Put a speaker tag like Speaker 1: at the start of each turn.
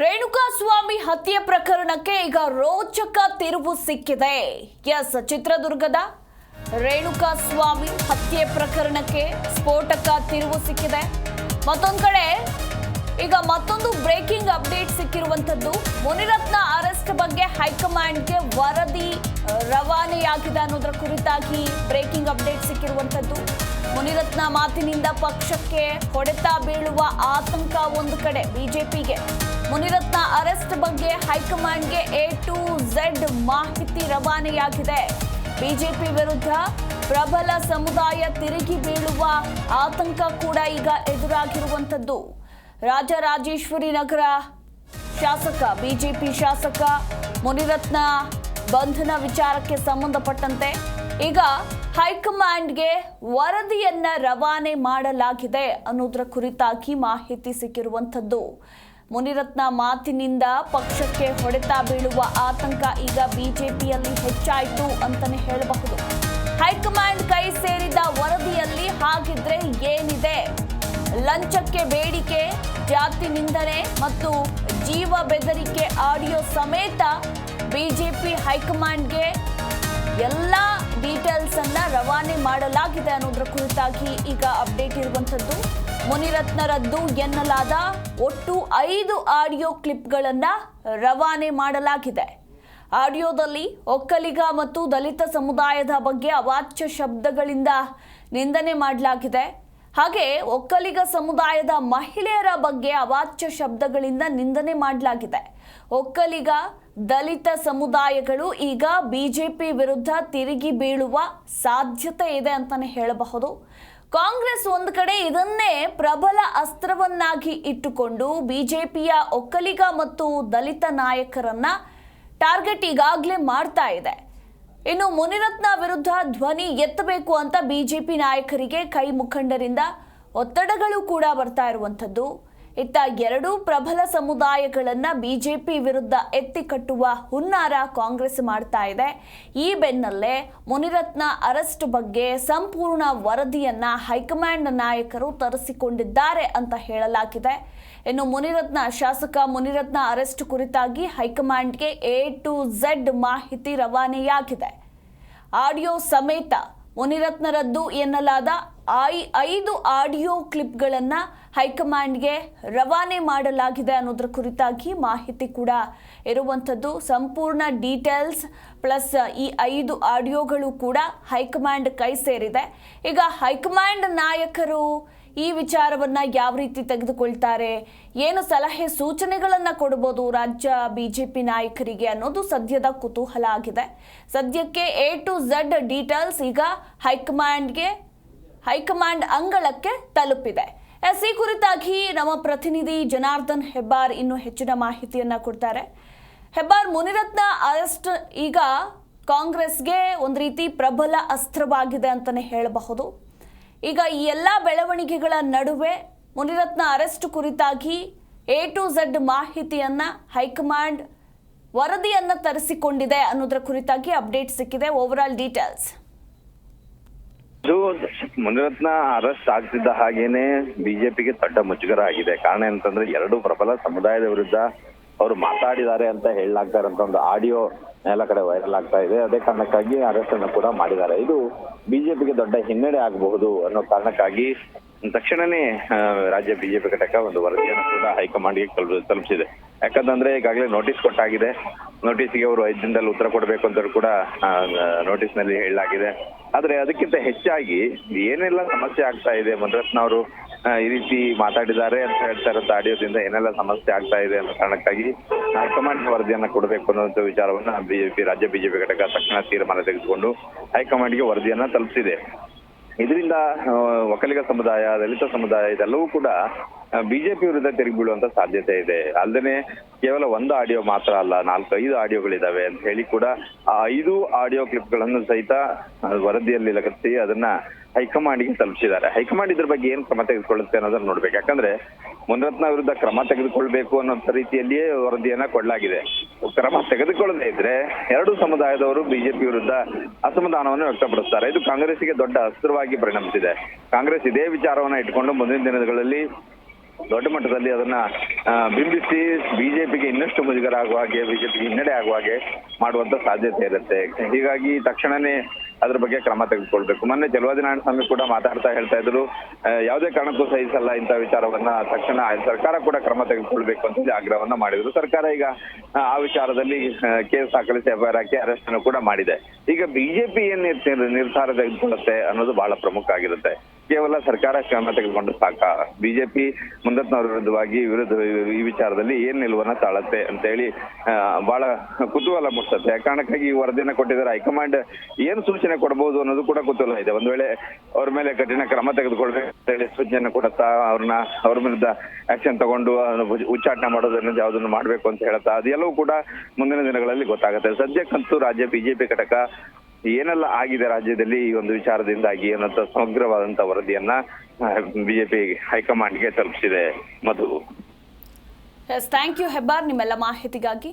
Speaker 1: ರೇಣುಕಾಸ್ವಾಮಿ ಹತ್ಯೆ ಪ್ರಕರಣಕ್ಕೆ ಈಗ ರೋಚಕ ತಿರುವು ಸಿಕ್ಕಿದೆ. ಎಸ್, ಚಿತ್ರದುರ್ಗದ ರೇಣುಕಾಸ್ವಾಮಿ ಹತ್ಯೆ ಪ್ರಕರಣಕ್ಕೆ ಸ್ಫೋಟಕ ತಿರುವು ಸಿಕ್ಕಿದೆ. ಮತ್ತೊಂದು ಕಡೆ, ಈಗ ಮತ್ತೊಂದು ಬ್ರೇಕಿಂಗ್ ಅಪ್ಡೇಟ್ ಸಿಕ್ಕಿರುವಂತದ್ದು ಮುನಿರತ್ನ ಅರೆಸ್ಟ್ ಬಗ್ಗೆ ಹೈಕಮಾಂಡ್ಗೆ ವರದಿ ರವಾನೆಯಾಗಿದೆ ಅನ್ನೋದರ ಕುರಿತಾಗಿ ಬ್ರೇಕಿಂಗ್ ಅಪ್ಡೇಟ್ ಸಿಕ್ಕಿರುವಂತದ್ದು ಮುನಿರತ್ನ ಮಾತಿನಿಂದ ಪಕ್ಷಕ್ಕೆ ಹೊಡೆತ ಬೀಳುವ ಆತಂಕ ಒಂದು ಕಡೆ, ಬಿಜೆಪಿಗೆ. ಮುನಿರತ್ನ ಅರೆಸ್ಟ್ ಬಗ್ಗೆ ಹೈಕಮಾಂಡ್ಗೆ ಎ ಟು ಝೆಡ್ ಮಾಹಿತಿ ರವಾನೆಯಾಗಿದೆ. ಬಿಜೆಪಿ ವಿರುದ್ಧ ಪ್ರಬಲ ಸಮುದಾಯ ತಿರುಗಿ ಬೀಳುವ ಆತಂಕ ಕೂಡ ಈಗ ಎದುರಾಗಿರುವಂಥದ್ದು. ರಾಜರಾಜೇಶ್ವರಿ ನಗರ ಶಾಸಕ, ಬಿಜೆಪಿ ಶಾಸಕ ಮುನಿರತ್ನ ಬಂಧನ ವಿಚಾರಕ್ಕೆ ಸಂಬಂಧಪಟ್ಟಂತೆ ಈಗ ಹೈಕಮಾಂಡ್ಗೆ ವರದಿಯನ್ನ ರವಾನೆ ಮಾಡಲಾಗಿದೆ ಅನ್ನೋದರ ಕುರಿತಾಗಿ ಮಾಹಿತಿ ಸಿಕ್ಕಿರುವಂಥದ್ದು. ಮುನಿರತ್ನ ಮಾತಿನಿಂದ ಪಕ್ಷಕ್ಕೆ ಹೊಡೆತ ಬೀಳುವ ಆತಂಕ ಈಗ ಬಿಜೆಪಿಯಲ್ಲಿ ಹೆಚ್ಚಾಯಿತು ಅಂತಾನೆ ಹೇಳಬಹುದು. ಹೈಕಮಾಂಡ್ ಕೈ ಸೇರಿದ ವರದಿಯಲ್ಲಿ ಹಾಗಿದ್ರೆ ಏನಿದೆ? ಲಂಚಕ್ಕೆ ಬೇಡಿಕೆ, ಜಾತಿ ನಿಂದನೆ ಮತ್ತು ಜೀವ ಬೆದರಿಕೆ ಆಡಿಯೋ ಸಮೇತ ಬಿಜೆಪಿ ಹೈಕಮಾಂಡ್ಗೆ ಎಲ್ಲ ಮಾಡಲಾಗಿದೆ ಅನ್ನೋದ್ರ ಕುರಿತಾಗಿ ಈಗ ಅಪ್ಡೇಟ್ ಇರುವಂತದ್ದು ಮುನಿರತ್ನರದ್ದು ಎನ್ನಲಾದ ಒಟ್ಟು ಐದು ಆಡಿಯೋ ಕ್ಲಿಪ್ಗಳನ್ನು ರವಾನೆ ಮಾಡಲಾಗಿದೆ. ಆಡಿಯೋದಲ್ಲಿ ಒಕ್ಕಲಿಗ ಮತ್ತು ದಲಿತ ಸಮುದಾಯದ ಬಗ್ಗೆ ಅವಾಚ್ಯ ಶಬ್ದಗಳಿಂದ ನಿಂದನೆ ಮಾಡಲಾಗಿದೆ. ಹಾಗೆ ಒಕ್ಕಲಿಗ ಸಮುದಾಯದ ಮಹಿಳೆಯರ ಬಗ್ಗೆ ಅವಾಚ್ಯ ಶಬ್ದಗಳಿಂದ ನಿಂದನೆ ಮಾಡಲಾಗಿದೆ. ಒಕ್ಕಲಿಗ ದಲಿತ ಸಮುದಾಯಗಳು ಈಗ ಬಿಜೆಪಿ ವಿರುದ್ಧ ತಿರುಗಿ ಬೀಳುವ ಸಾಧ್ಯತೆ ಇದೆ ಅಂತಾನೆ ಹೇಳಬಹುದು. ಕಾಂಗ್ರೆಸ್ ಒಂದು ಕಡೆ ಇದನ್ನೇ ಪ್ರಬಲ ಅಸ್ತ್ರವನ್ನಾಗಿ ಇಟ್ಟುಕೊಂಡು ಬಿಜೆಪಿಯ ಒಕ್ಕಲಿಗ ಮತ್ತು ದಲಿತ ನಾಯಕರನ್ನ ಟಾರ್ಗೆಟ್ ಈಗಾಗಲೇ ಮಾಡ್ತಾ ಇದೆ. ಇನ್ನು ಮುನಿರತ್ನ ವಿರುದ್ಧ ಧ್ವನಿ ಎತ್ತಬೇಕು ಅಂತ ಬಿಜೆಪಿ ನಾಯಕರಿಗೆ ಕೈ ಮುಖಂಡರಿಂದ ಒತ್ತಡಗಳು ಕೂಡ ಬರ್ತಾ ಇರುವಂಥದ್ದು. ಇತ್ತ ಎರಡೂ ಪ್ರಬಲ ಸಮುದಾಯಗಳನ್ನ ಬಿಜೆಪಿ ವಿರುದ್ಧ ಎತ್ತಿ ಕಟ್ಟುವ ಹುನ್ನಾರ ಕಾಂಗ್ರೆಸ್ ಮಾಡ್ತಾ ಇದೆ. ಈ ಬೆನ್ನಲ್ಲೇ ಮುನಿರತ್ನ ಅರೆಸ್ಟ್ ಬಗ್ಗೆ ಸಂಪೂರ್ಣ ವರದಿಯನ್ನ ಹೈಕಮಾಂಡ್ ನಾಯಕರು ತರಿಸಿಕೊಂಡಿದ್ದಾರೆ ಅಂತ ಹೇಳಲಾಗಿದೆ. ಇನ್ನು ಮುನಿರತ್ನ ಶಾಸಕ ಮುನಿರತ್ನ ಅರೆಸ್ಟ್ ಕುರಿತಾಗಿ ಹೈಕಮಾಂಡ್ಗೆ ಎ ಟು ಝೆಡ್ ಮಾಹಿತಿ ರವಾನೆಯಾಗಿದೆ. ಆಡಿಯೋ ಸಮೇತ ಮುನಿರತ್ನರದ್ದು ಎನ್ನಲಾದ ಐ ಐದು ಆಡಿಯೋ ಕ್ಲಿಪ್ಗಳನ್ನು ಹೈಕಮಾಂಡ್ಗೆ ರವಾನೆ ಮಾಡಲಾಗಿದೆ ಅನ್ನೋದ್ರ ಕುರಿತಾಗಿ ಮಾಹಿತಿ ಕೂಡ ಇರುವಂಥದ್ದು. ಸಂಪೂರ್ಣ ಡೀಟೇಲ್ಸ್ ಪ್ಲಸ್ ಈ ಐದು ಆಡಿಯೋಗಳು ಕೂಡ ಹೈಕಮಾಂಡ್ ಕೈ ಸೇರಿದೆ. ಈಗ ಹೈಕಮಾಂಡ್ ನಾಯಕರು ಈ ವಿಚಾರವನ್ನ ಯಾವ ರೀತಿ ತೆಗೆದುಕೊಳ್ತಾರೆ? ಏನು ಸಲಹೆ ಸೂಚನೆಗಳನ್ನ ಕೊಡಬಹುದು ರಾಜ್ಯ ಬಿಜೆಪಿ ನಾಯಕರಿಗೆ ಅನ್ನೋದು ಸದ್ಯದ ಕುತೂಹಲ ಆಗಿದೆ. ಸದ್ಯಕ್ಕೆ ಎ ಟು ಝಡ್ ಡೀಟೇಲ್ಸ್ ಈಗ ಹೈಕಮಾಂಡ್ಗೆ, ಹೈಕಮಾಂಡ್ ಅಂಗಳಕ್ಕೆ ತಲುಪಿದೆ. ಎಸ್ ಈ ಕುರಿತಾಗಿ ನಮ್ಮ ಪ್ರತಿನಿಧಿ ಜನಾರ್ದನ್ ಹೆಬ್ಬಾರ್ ಇನ್ನು ಹೆಚ್ಚಿನ ಮಾಹಿತಿಯನ್ನ ಕೊಡ್ತಾರೆ. ಹೆಬ್ಬಾರ್, ಮುನಿರತ್ನ ಅರೆಸ್ಟ್ ಈಗ ಕಾಂಗ್ರೆಸ್ಗೆ ಒಂದು ರೀತಿ ಪ್ರಬಲ ಅಸ್ತ್ರವಾಗಿದೆ ಅಂತಲೇ ಹೇಳಬಹುದು. ಈಗ ಈ ಎಲ್ಲ ಬೆಳವಣಿಗೆಗಳ ನಡುವೆ ಮುನಿರತ್ನ ಅರೆಸ್ಟ್ ಕುರಿತಾಗಿ ಎ ಟು ಝಡ್ ಮಾಹಿತಿಯನ್ನ ಹೈಕಮಾಂಡ್ ವರದಿಯನ್ನು ತರಿಸಿಕೊಂಡಿದೆ ಅನ್ನೋದರ ಕುರಿತಾಗಿ ಅಪ್ಡೇಟ್ ಸಿಕ್ಕಿದೆ. Overall details
Speaker 2: Munirathna arrest ಆಗ್ತಿದ್ದ ಹಾಗೇನೆ ಬಿಜೆಪಿಗೆ ದೊಡ್ಡ ಮುಜುಗರ ಆಗಿದೆ. ಕಾರಣ ಅಂತಂದ್ರೆ ಎರಡು ಪ್ರಬಲ ಸಮುದಾಯದ ವಿರುದ್ಧ ಅವರು ಮಾತಾಡಿದ್ದಾರೆ ಅಂತ ಹೇಳಲಾಗ್ತಾರಂತ ಒಂದು ಆಡಿಯೋ ಎಲ್ಲ ಕಡೆ ವೈರಲ್ ಆಗ್ತಾ ಇದೆ. ಅದೇ ಕಾರಣಕ್ಕಾಗಿ ಅರೆಸ್ಟ್ ಅನ್ನು ಕೂಡ ಮಾಡಿದ್ದಾರೆ. ಇದು ಬಿಜೆಪಿಗೆ ದೊಡ್ಡ ಹಿನ್ನಡೆ ಆಗಬಹುದು ಅನ್ನೋ ಕಾರಣಕ್ಕಾಗಿ ತಕ್ಷಣನೇ ರಾಜ್ಯ ಬಿಜೆಪಿ ಘಟಕ ಒಂದು ವರದಿಯನ್ನು ಕೂಡ ಹೈಕಮಾಂಡ್ಗೆ ತಲುಪ- ತಲುಪಿಸಿದೆ. ಯಾಕಂತಂದ್ರೆ ಈಗಾಗಲೇ ನೋಟಿಸ್ ಕೊಟ್ಟಾಗಿದೆ. ನೋಟಿಸ್ಗೆ ಅವರು ಐದು ದಿನದಲ್ಲಿ ಉತ್ತರ ಕೊಡಬೇಕು ಅಂತ ಕೂಡ ನೋಟಿಸ್ನಲ್ಲಿ ಹೇಳಲಾಗಿದೆ. ಆದ್ರೆ ಅದಕ್ಕಿಂತ ಹೆಚ್ಚಾಗಿ ಏನೆಲ್ಲ ಸಮಸ್ಯೆ ಆಗ್ತಾ ಇದೆ ಮುನಿರತ್ನ ಅವರು ಈ ರೀತಿ ಮಾತಾಡಿದ್ದಾರೆ ಅಂತ ಹೇಳ್ತಾ ಇರೋ ಆಡಿಯೋದಿಂದ ಏನೆಲ್ಲ ಸಮಸ್ಯೆ ಆಗ್ತಾ ಇದೆ ಅನ್ನೋ ಕಾರಣಕ್ಕಾಗಿ ಹೈಕಮಾಂಡ್ ವರದಿಯನ್ನ ಕೊಡಬೇಕು ಅನ್ನೋ ವಿಚಾರವನ್ನ ಬಿಜೆಪಿ, ರಾಜ್ಯ ಬಿಜೆಪಿ ಘಟಕ ತಕ್ಷಣ ತೀರ್ಮಾನ ತೆಗೆದುಕೊಂಡು ಹೈಕಮಾಂಡ್ಗೆ ವರದಿಯನ್ನ ತಲುಪಿಸಿದೆ. ಇದರಿಂದ ಒಕ್ಕಲಿಗ ಸಮುದಾಯ, ದಲಿತ ಸಮುದಾಯ ಇದೆಲ್ಲವೂ ಕೂಡ ಬಿಜೆಪಿ ವಿರುದ್ಧ ತಿರುಗಿ ಬೀಳುವಂತ ಸಾಧ್ಯತೆ ಇದೆ. ಅಲ್ಲದೆ ಕೇವಲ ಒಂದು ಆಡಿಯೋ ಮಾತ್ರ ಅಲ್ಲ, ನಾಲ್ಕು ಐದು ಆಡಿಯೋಗಳಿದಾವೆ ಅಂತ ಹೇಳಿ ಕೂಡ ಆ ಐದು ಆಡಿಯೋ ಕ್ಲಿಪ್ಗಳನ್ನು ಸಹಿತ ವರದಿಯಲ್ಲಿ ಲಗತ್ತಿ ಅದನ್ನ ಹೈಕಮಾಂಡ್ಗೆ ತಲುಪಿಸಿದ್ದಾರೆ. ಹೈಕಮಾಂಡ್ ಇದ್ರ ಬಗ್ಗೆ ಏನ್ ಕ್ರಮ ತೆಗೆದುಕೊಳ್ಳುತ್ತೆ ಅನ್ನೋದನ್ನ ನೋಡ್ಬೇಕು. ಯಾಕಂದ್ರೆ ಮುನಿರತ್ನ ವಿರುದ್ಧ ಕ್ರಮ ತೆಗೆದುಕೊಳ್ಬೇಕು ಅನ್ನೋ ರೀತಿಯಲ್ಲಿಯೇ ವರದಿಯನ್ನ ಕೊಡಲಾಗಿದೆ. ಕ್ರಮ ತೆಗೆದುಕೊಳ್ಳದೇ ಇದ್ರೆ ಎರಡು ಸಮುದಾಯದವರು ಬಿಜೆಪಿ ವಿರುದ್ಧ ಅಸಮಾಧಾನವನ್ನು ವ್ಯಕ್ತಪಡಿಸ್ತಾರೆ. ಇದು ಕಾಂಗ್ರೆಸ್ಗೆ ದೊಡ್ಡ ಅಸ್ತ್ರವಾಗಿ ಪರಿಣಮಿಸಿದೆ. ಕಾಂಗ್ರೆಸ್ ಇದೇ ವಿಚಾರವನ್ನ ಇಟ್ಕೊಂಡು ಮುಂದಿನ ದಿನಗಳಲ್ಲಿ ದೊಡ್ಡ ಮಟ್ಟದಲ್ಲಿ ಅದನ್ನ ಬಿಂಬಿಸಿ ಬಿಜೆಪಿಗೆ ಇನ್ನಷ್ಟು ಮುಜುಗರ ಆಗುವ ಹಾಗೆ, ಬಿಜೆಪಿಗೆ ಹಿನ್ನಡೆ ಆಗುವ ಹಾಗೆ ಮಾಡುವಂತ ಸಾಧ್ಯತೆ ಇರುತ್ತೆ. ಹೀಗಾಗಿ ತಕ್ಷಣನೇ ಅದ್ರ ಬಗ್ಗೆ ಕ್ರಮ ತೆಗೆದುಕೊಳ್ಬೇಕು. ಮೊನ್ನೆ ಜಲವಾದಿ ನಾರಾಯಣ ಸ್ವಾಮಿ ಕೂಡ ಮಾತಾಡ್ತಾ ಹೇಳ್ತಾ ಇದ್ರು ಯಾವುದೇ ಕಾರಣಕ್ಕೂ ಸಹಿಸಲ್ಲ ಇಂಥ ವಿಚಾರವನ್ನ. ತಕ್ಷಣ ಸರ್ಕಾರ ಕೂಡ ಕ್ರಮ ತೆಗೆದುಕೊಳ್ಬೇಕು ಅಂತ ಹೇಳಿ ಆಗ್ರಹವನ್ನ ಮಾಡಿದ್ರು. ಸರ್ಕಾರ ಈಗ ಆ, ವಿಚಾರದಲ್ಲಿ ಕೇಸ್ ದಾಖಲಿಸಿ ಎಫ್ಐಆರ್ ಹಾಕಿ ಅರೆಸ್ಟ್ ಅನ್ನು ಕೂಡ ಮಾಡಿದೆ. ಈಗ ಬಿಜೆಪಿ ಏನ್ ನಿರ್- ನಿರ್ಧಾರ ತೆಗೆದುಕೊಳ್ಳುತ್ತೆ ಅನ್ನೋದು ಬಹಳ ಪ್ರಮುಖ ಆಗಿರುತ್ತೆ. ಕೇವಲ ಸರ್ಕಾರ ಕ್ರಮ ತೆಗೆದುಕೊಂಡು ಸಾಕ. ಬಿಜೆಪಿ ಮುಂದತ್ನವರ ವಿರುದ್ಧವಾಗಿ ವಿರುದ್ಧ ಈ ವಿಚಾರದಲ್ಲಿ ಏನ್ ನಿಲುವನ್ನ ತಾಳತ್ತೆ ಅಂತ ಹೇಳಿ ಬಹಳ ಕುತೂಹಲ ಮೂಡಿಸುತ್ತೆ. ಕಾರಣಕ್ಕಾಗಿ ಈ ವರದಿಯನ್ನ ಕೊಟ್ಟಿದ್ದಾರೆ ಹೈಕಮಾಂಡ್. ಏನ್ ಸೂಚನೆ ಕೊಡಬಹುದು ಅನ್ನೋದು ಕೂಡ ಕುತೂಹಲ ಇದೆ. ಒಂದ್ ವೇಳೆ ಅವ್ರ ಮೇಲೆ ಕಠಿಣ ಕ್ರಮ ತೆಗೆದುಕೊಳ್ಬೇಕು ಅಂತ ಹೇಳಿ ಸೂಚನೆ ಕೊಡುತ್ತಾ ಅವ್ರನ್ನ, ಅವ್ರ ವಿರುದ್ಧ ಆಕ್ಷನ್ ತಗೊಂಡು ಉಚ್ಚಾಟನೆ ಮಾಡೋದನ್ನ ಯಾವ್ದನ್ನು ಮಾಡ್ಬೇಕು ಅಂತ ಹೇಳ್ತಾ ಅದೆಲ್ಲವೂ ಕೂಡ ಮುಂದಿನ ದಿನಗಳಲ್ಲಿ ಗೊತ್ತಾಗುತ್ತೆ. ಸದ್ಯಕ್ಕಂತೂ ರಾಜ್ಯ ಬಿಜೆಪಿ ಘಟಕ ಏನೆಲ್ಲ ಆಗಿದೆ ರಾಜ್ಯದಲ್ಲಿ ಈ ಒಂದು ವಿಚಾರದಿಂದಾಗಿ ಅನ್ನೋಂಥ ಸಮಗ್ರವಾದಂತ ವರದಿಯನ್ನ ಬಿಜೆಪಿ ಹೈಕಮಾಂಡ್ಗೆ ತಲುಪಿಸಿದೆ ಮಧು.
Speaker 1: ಥ್ಯಾಂಕ್ ಯು ಹೆಬ್ಬಾರ್, ನಿಮ್ಮೆಲ್ಲ ಮಾಹಿತಿಗಾಗಿ.